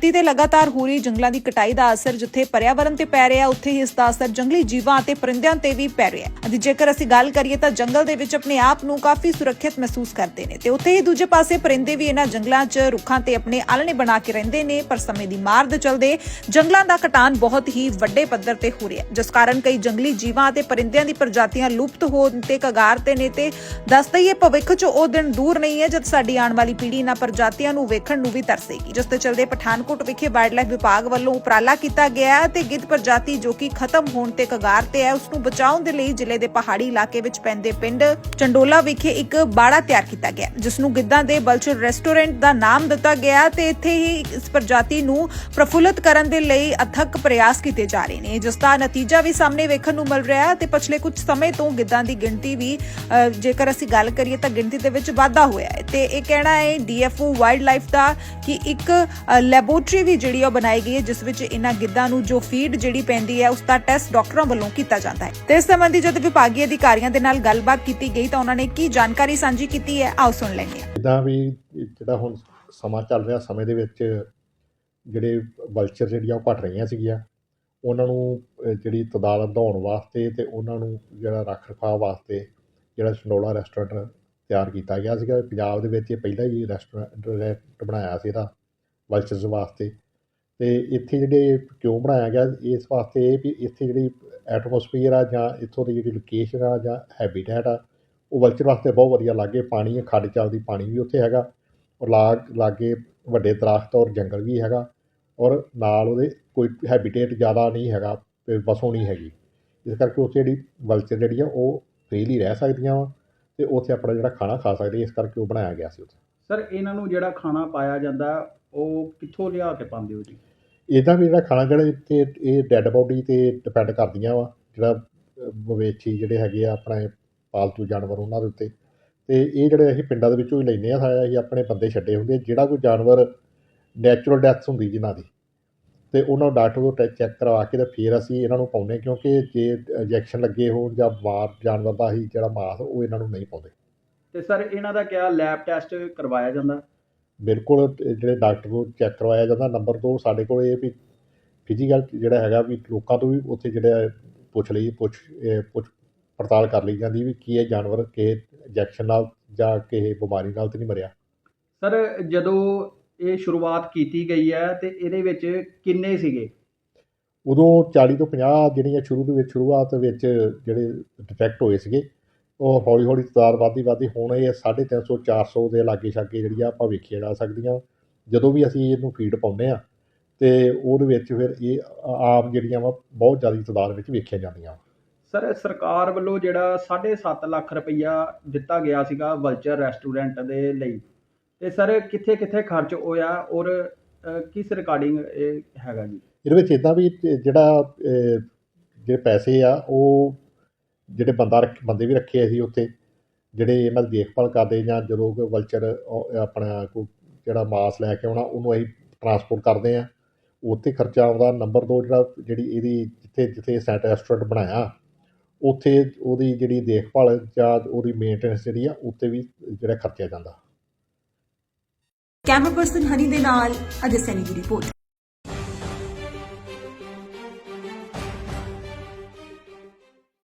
ਧਰਤੀ ਤੇ ਲਗਾਤਾਰ ਹੋ ਰਹੀ ਜੰਗਲਾਂ ਦੀ ਕਟਾਈ ਦਾ ਅਸਰ ਜਿੱਥੇ ਪਰਿਆਵਰਣ ਤੇ ਪੈ ਰਿਹਾ, ਉੱਥੇ ਹੀ ਇਸ ਦਾ ਅਸਰ ਜੰਗਲੀ ਜੀਵਾਂ ਅਤੇ ਪਰਿੰਦਿਆਂ ਤੇ ਵੀ ਪੈ ਰਿਹਾ ਹੈ। ਜੇਕਰ ਅਸੀਂ ਗੱਲ ਕਰੀਏ ਤਾਂ ਜੰਗਲ ਦੇ ਵਿੱਚ ਆਪਣੇ ਆਪ ਨੂੰ ਕਾਫੀ ਸੁਰੱਖਿਅਤ ਮਹਿਸੂਸ ਕਰਦੇ ਨੇ ਤੇ ਉੱਥੇ ਹੀ ਦੂਜੇ ਪਾਸੇ ਪਰਿੰਦੇ ਵੀ ਇਹਨਾਂ ਜੰਗਲਾਂ 'ਚ ਰੁੱਖਾਂ ਤੇ ਆਪਣੇ ਆਲਣੇ ਬਣਾ ਕੇ ਰਹਿੰਦੇ ਨੇ, ਪਰ ਸਮੇਂ ਦੀ ਮਾਰ ਦੇ ਚਲਦੇ ਜੰਗਲਾਂ ਦਾ ਕਟਾਨ ਬਹੁਤ ਹੀ ਵੱਡੇ ਪੱਧਰ ਤੇ ਹੋ ਰਿਹਾ ਜਿਸ ਕਾਰਨ ਕਈ ਜੰਗਲੀ ਜੀਵਾਂ ਅਤੇ ਪਰਿੰਦਿਆਂ ਦੀ ਪ੍ਰਜਾਤੀਆਂ ਲੁਪਤ ਹੋਣ ਤੇ ਕਗਾਰ ਤੇ ਨੇ ਤੇ ਦੱਸਦਾ ਹੀ ਭਵਿੱਖ 'ਚ ਉਹ ਦਿਨ ਦੂਰ ਨਹੀਂ ਹੈ ਜਦ ਸਾਡੀ ਆਉਣ ਵਾਲੀ ਪੀੜ੍ਹੀ ਇਹਨਾਂ ਪ੍ਰਜਾਤੀਆਂ ਨੂੰ ਵੇਖਣ ਨੂੰ ਵੀ ਤਰਸੇਗੀ, ਜਿਸ ਤੇ ਚਲਦੇ ਪਠਾਨਕੋਟ ਵਿਖੇ ਵਾਈਲਡਲਾਈਫ ਵਿਭਾਗ ਵੱਲੋਂ ਉਪਰਾਲਾ ਕੀਤਾ ਗਿਆ ਤੇ ਗਿੱਧ ਪ੍ਰਜਾਤੀ ਜੋ ਕਿ ਖਤਮ ਹੋਣ ਤੇ ਕਗਾਰ ਤੇ ਹੈ ਉਸ ਨੂੰ ਬਚਾਉਣ ਦੇ ਲਈ ਜ਼ਿਲ੍ਹੇ ਦੇ ਪਹਾੜੀ ਇਲਾਕੇ ਵਿੱਚ ਪੈਂਦੇ ਪਿੰਡ ਚੰਡੋਲਾ ਵਿਖੇ ਇੱਕ ਬਾੜਾ ਤਿਆਰ ਕੀਤਾ ਗਿਆ। ਜਿਸ ਨੂੰ ਗਿੱਧਾਂ ਦੇ ਬਲਚਰ ਰੈਸਟੋਰੈਂਟ ਦਾ ਨਾਮ ਦਿੱਤਾ ਗਿਆ ਤੇ ਇੱਥੇ ਹੀ ਇਸ ਪ੍ਰਜਾਤੀ ਨੂੰ ਪ੍ਰਫੁੱਲਤ ਕਰਨ ਦੇ ਲਈ ਅਥਕ ਪ੍ਰਯਾਸ ਕੀਤੇ ਜਾ ਰਹੇ ਨੇ। ਜਿਸ ਦਾ ਨਤੀਜਾ ਵੀ ਸਾਹਮਣੇ ਵੇਖਣ ਨੂੰ ਮਿਲ ਰਿਹਾ ਹੈ ਤੇ ਪਿਛਲੇ ਕੁਝ ਸਮੇਂ ਤੋਂ ਗਿੱਧਾਂ ਦੀ ਗਿਣਤੀ ਵੀ ਜੇਕਰ ਅਸੀਂ ਗੱਲ ਕਰੀਏ ਤਾਂ ਗਿਣਤੀ ਦੇ ਵਿੱਚ ਵਾਧਾ ਹੋਇਆ ਹੈ ਤੇ ਇਹ ਕਹਿਣਾ ਹੈ, ਡੀਐਫਓ ਵਾਈਲਡ ਲਾਈਫ ਦਾ ਕਿ ਇੱਕ ਲੈਬੋ ਲੈਬੋਰੇਟਰੀ ਵੀ ਜਿਹੜੀ ਉਹ ਬਣਾਈ ਗਈ ਹੈ, ਜਿਸ ਵਿੱਚ ਇਹਨਾਂ ਗਿੱਧਾਂ ਨੂੰ ਜੋ ਫੀਡ ਜਿਹੜੀ ਪੈਂਦੀ ਹੈ, ਉਸ ਦਾ ਟੈਸਟ ਡਾਕਟਰਾਂ ਵੱਲੋਂ ਕੀਤਾ ਜਾਂਦਾ ਹੈ। ਤੇ ਇਸ ਸੰਬੰਧੀ ਜਦ ਵਿਭਾਗੀ ਅਧਿਕਾਰੀਆਂ ਦੇ ਨਾਲ ਗੱਲਬਾਤ ਕੀਤੀ ਗਈ, ਤਾਂ ਉਹਨਾਂ ਨੇ ਕੀ ਜਾਣਕਾਰੀ ਸਾਂਝੀ ਕੀਤੀ ਹੈ? ਆਓ ਸੁਣ ਲੈਂਦੇ ਹਾਂ। ਜਿੱਦਾਂ ਵੀ ਜਿਹੜਾ ਹੁਣ ਸਮਾਂ ਚੱਲ ਰਿਹਾ, ਸਮੇਂ ਦੇ ਵਿੱਚ ਜਿਹੜੇ ਵਲਚਰ ਜਿਹੜੀਆਂ ਉਹ ਘਟ ਰਹੀਆਂ ਸੀਗੀਆਂ, ਉਹਨਾਂ ਨੂੰ ਜਿਹੜੀ ਤਦਾਦ ਵਧਾਉਣ ਵਾਸਤੇ ਤੇ ਉਹਨਾਂ ਨੂੰ ਜਿਹੜਾ ਰੱਖ ਰਖਾਅ ਵਾਸਤੇ ਜਿਹੜਾ ਸਨੋਲਾ ਰੈਸਟੋਰੈਂਟ ਤਿਆਰ ਕੀਤਾ ਗਿਆ ਸੀਗਾ। ਪੰਜਾਬ ਦੇ ਵਿੱਚ ਇਹ ਪਹਿਲਾ ਹੀ ਰੈਸਟੋਰੈਂਟ ਬਣਾਇਆ ਸੀ ਇਹਦਾ। ਵਲਚਰਸ ਵਾਸਤੇ। ਤੇ ਇੱਥੇ ਜਿਹੜੇ ਕਿਉਂ ਬਣਾਇਆ ਗਿਆ, ਇਸ ਵਾਸਤੇ ਇਹ ਵੀ ਇੱਥੇ ਜਿਹੜੀ ਐਟਮੋਸਫੀਅਰ ਆ ਜਾਂ ਇੱਥੋਂ ਦੀ ਜਿਹੜੀ ਲੋਕੇਸ਼ਨ ਆ ਜਾਂ ਹੈਬੀਟੈਟ ਆ, ਉਹ ਵਲਚਰ ਵਾਸਤੇ ਬਹੁਤ ਵਧੀਆ ਲੱਗੇ ਪਾਣੀ ਹੈ ਖੱਡ ਚੱਲਦੀ ਪਾਣੀ ਵੀ ਉੱਥੇ ਹੈਗਾ ਔਰ ਲਾਗ, ਲਾਗੇ ਵੱਡੇ ਦਰਖਤ ਔਰ ਜੰਗਲ ਵੀ ਹੈਗਾ ਔਰ ਨਾਲ ਉਹਦੇ ਕੋਈ ਹੈਬੀਟੇਟ ਜ਼ਿਆਦਾ ਨਹੀਂ ਹੈਗਾ, ਤੇ ਵਸੋਂ ਨਹੀਂ ਹੈਗੀ। ਇਸ ਕਰਕੇ ਉੱਥੇ ਜਿਹੜੀ ਵਲਚਰ ਜਿਹੜੀ ਆ, ਉਹ ਫ੍ਰੀਲੀ ਰਹਿ ਸਕਦੀਆਂ ਵਾ ਤੇ ਉੱਥੇ ਆਪਣਾ ਜਿਹੜਾ ਖਾਣਾ ਖਾ ਸਕਦੇ ਇਸ ਕਰਕੇ ਉਹ ਬਣਾਇਆ ਗਿਆ ਸੀ ਉੱਥੇ। ਸਰ, ਇਹਨਾਂ ਨੂੰ ਜਿਹੜਾ ਖਾਣਾ ਪਾਇਆ ਜਾਂਦਾ ਉਹ ਕਿੱਥੋਂ ਲਿਆ ਕੇ ਪਾਉਂਦੇ ਹੋ ਜੀ? ਇਦਾਂ ਵੀ ਜਿਹੜਾ ਖਾਣਾ ਜਿਹੜਾ ਇੱਥੇ ਇਹ ਡੈੱਡ ਬਾਡੀ ਤੇ ਡਿਪੈਂਡ ਕਰਦੀਆਂ ਵਾ ਜਿਹੜਾ ਮਵੇਸ਼ੀ ਜਿਹੜੇ ਹੈਗੇ ਆ ਆਪਣੇ ਪਾਲਤੂ ਜਾਨਵਰ ਉਹਨਾਂ ਦੇ ਉੱਤੇ। ਤੇ ਇਹ ਜਿਹੜੇ ਅਸੀਂ ਪਿੰਡਾਂ ਦੇ ਵਿੱਚੋਂ ਹੀ ਲੈਂਦੇ ਆ ਸਾਇਆ ਅਸੀਂ ਆਪਣੇ ਬੰਦੇ ਛੱਡੇ ਹੁੰਦੇ ਆ। ਜਿਹੜਾ ਕੋਈ ਜਾਨਵਰ ਨੈਚੁਰਲ ਡੈਥ ਹੁੰਦੀ ਜਿਨ੍ਹਾਂ ਦੀ ਤੇ ਉਹਨਾਂ ਨੂੰ ਡਾਕਟਰ ਤੋਂ ਚੈੱਕ ਕਰਵਾ ਕੇ ਤੇ ਫਿਰ ਅਸੀਂ ਇਹਨਾਂ ਨੂੰ ਪਾਉਂਦੇ ਕਿਉਂਕਿ ਜੇ ਇੰਜੈਕਸ਼ਨ ਲੱਗੇ ਹੋਣ ਜਾਂ ਬਿਮਾਰ ਜਾਨਵਰ ਦਾ ਹੀ ਜਿਹੜਾ ਮਾਸ ਉਹ ਇਹਨਾਂ ਨੂੰ ਨਹੀਂ ਪਾਉਂਦੇ। ਤੇ ਸਰ ਇਹਨਾਂ ਦਾ ਕਿਆ ਲੈਬ ਟੈਸਟ ਕਰਵਾਇਆ ਜਾਂਦਾ? ਬਿਲਕੁਲ ਜਿਹੜੇ ਡਾਕਟਰ ਨੂੰ ਚੈੱਕ ਕਰਵਾਇਆ ਜਾਂਦਾ ਨੰਬਰ 2 ਸਾਡੇ ਕੋਲ ਇਹ ਵੀ ਫਿਜ਼ੀਕਲ ਜਿਹੜਾ ਹੈਗਾ ਵੀ ਲੋਕਾਂ ਤੋਂ ਵੀ ਉੱਥੇ ਜਿਹੜਾ ਪੁੱਛ ਲਈ ਪੁੱਛ ਇਹ ਪੁੱਛ ਪੜਤਾਲ ਕਰ ਲਈ ਜਾਂਦੀ ਵੀ ਕੀ ਇਹ ਜਾਨਵਰ ਕਿਸੇ ਇੰਜੈਕਸ਼ਨ ਨਾਲ ਜਾਂ ਕਿਸੇ ਬਿਮਾਰੀ ਨਾਲ ਤਾਂ ਨਹੀਂ ਮਰਿਆ। ਸਰ ਜਦੋਂ ਇਹ ਸ਼ੁਰੂਆਤ ਕੀਤੀ ਗਈ ਹੈ ਤੇ ਇਹਦੇ ਵਿੱਚ ਕਿੰਨੇ ਸੀਗੇ? ਉਦੋਂ 40 ਤੋਂ 50 ਜਿਹੜੀਆਂ ਸ਼ੁਰੂ ਦੇ ਵਿੱਚ ਸ਼ੁਰੂਆਤ ਵਿੱਚ ਜਿਹੜੇ ਡਿਟੈਕਟ ਹੋਏ ਸੀਗੇ ਉਹ ਹੌਲੀ ਹੌਲੀ ਤਾਦਾਦ ਵੱਧਦੀ ਵੱਧਦੀ ਹੁਣ ਇਹ 350 400 ਦੇ ਲਾਗੇ ਛਾਗੇ ਜਿਹੜੀਆਂ ਆਪਾਂ ਵੇਖੀਆਂ ਜਾ ਸਕਦੀਆਂ। ਜਦੋਂ ਵੀ ਅਸੀਂ ਇਹਨੂੰ ਫੀਡ ਪਾਉਂਦੇ ਆ ਤੇ ਉਹਦੇ ਵਿੱਚ ਫਿਰ ਇਹ ਆਮ ਜਿਹੜੀਆਂ ਵਾ ਬਹੁਤ ਜ਼ਿਆਦਾ ਤਾਦਾਦ ਵਿੱਚ ਵੇਖੀਆਂ ਜਾਂਦੀਆਂ। ਸਰ ਸਰਕਾਰ ਵੱਲੋਂ ਜਿਹੜਾ 7.5 ਲੱਖ ਰੁਪਈਆ ਦਿੱਤਾ ਗਿਆ ਸੀਗਾ ਵਲਚਰ ਰੈਸਟੋਰੈਂਟ ਦੇ ਲਈ ਤੇ ਸਰ ਕਿੱਥੇ ਕਿੱਥੇ ਖਰਚ ਹੋਇਆ ਔਰ ਕਿਸ ਰਿਕਾਰਡਿੰਗ ਇਹ ਹੈਗਾ ਜੀ? ਇਹਦੇ ਵਿੱਚ ਇਦਾਂ ਵੀ ਜਿਹੜਾ ਜਿਹੜੇ ਪੈਸੇ ਆ ਉਹ ਜਿਹੜੇ ਬੰਦਾ ਰੱਖ, ਬੰਦੇ ਵੀ ਰੱਖੇ ਅਸੀਂ ਉੱਥੇ, ਜਿਹੜੇ ਇਹਨਾਂ ਦੀ ਦੇਖਭਾਲ ਕਰਦੇ ਜਾਂ ਜਦੋਂ ਕੋਈ ਵਲਚਰ ਆਪਣਾ ਕੋਈ ਜਿਹੜਾ ਮਾਸ ਲੈ ਕੇ ਆਉਣਾ, ਉਹਨੂੰ ਅਸੀਂ ਟਰਾਂਸਪੋਰਟ ਕਰਦੇ ਆ ਉੱਥੇ ਖਰਚਾ ਆਉਂਦਾ ਨੰਬਰ 2 ਜਿਹੜਾ ਜਿਹੜੀ ਇਹਦੀ ਜਿੱਥੇ ਜਿੱਥੇ ਸੈਟ ਰੈਸਟੋਰੈਂਟ ਬਣਾਇਆ, ਉੱਥੇ ਉਹਦੀ ਜਿਹੜੀ ਦੇਖਭਾਲ ਜਾਂ ਉਹਦੀ ਮੇਨਟੇਨੈਂਸ ਜਿਹੜੀ ਆ ਉੱਤੇ ਵੀ ਜਿਹੜਾ ਖਰਚਿਆ ਜਾਂਦਾ। ਕੈਮਰਾ ਪਰਸਨ ਹਨੀ ਦੇ ਨਾਲ, ਅਜੇ ਸੈਨੀ ਦੀ ਰਿਪੋਰਟ